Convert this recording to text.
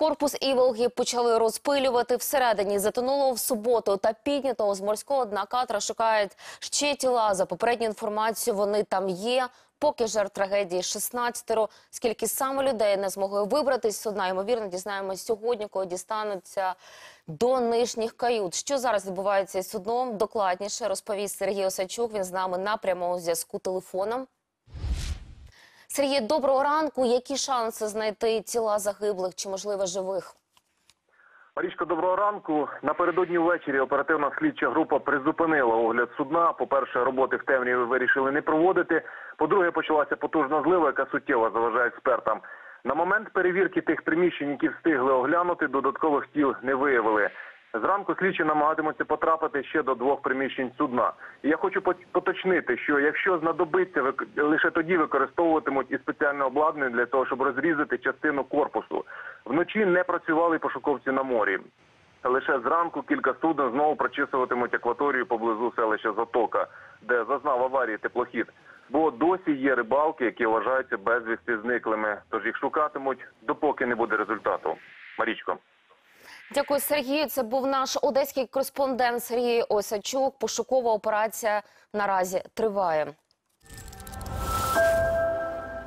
Корпус Іволги почали розпилювати всередині. Затонуло в суботу та піднятого з морського дна катера шукають ще тіла. За попередню інформацію вони там є. Поки жертв трагедії 16 Скільки саме людей не змогли вибратись судна, ймовірно, дізнаємось сьогодні, коли дістануться до нижніх кают. Що зараз відбувається із судном? Докладніше розповість Сергій Осачук. Він з нами на прямому зв'язку телефоном. Сергій, доброго ранку. Які шанси знайти тіла загиблих чи можливо живих? Марічко, доброго ранку. Напередодні ввечері оперативна слідча група призупинила огляд судна. По-перше, роботи в темряві вирішили не проводити. По-друге, почалася потужна злива, яка суттєво заважає експертам. На момент перевірки тих приміщень, які встигли оглянути, додаткових тіл не виявили. Зранку слідчі намагатимуться потрапити ще до двох приміщень судна. І я хочу поточнити, що якщо знадобиться, лише тоді використовуватимуть і спеціальне обладнання для того, щоб розрізати частину корпусу. Вночі не працювали пошуковці на морі. Лише зранку кілька суден знову прочісуватимуть акваторію поблизу селища Затока, де зазнав аварії теплохід. Бо досі є рибалки, які вважаються безвісти зниклими. Тож їх шукатимуть, допоки не буде результату. Марічко. Дякую, Сергію. Це був наш одеський кореспондент Сергій Осачук. Пошукова операція наразі триває.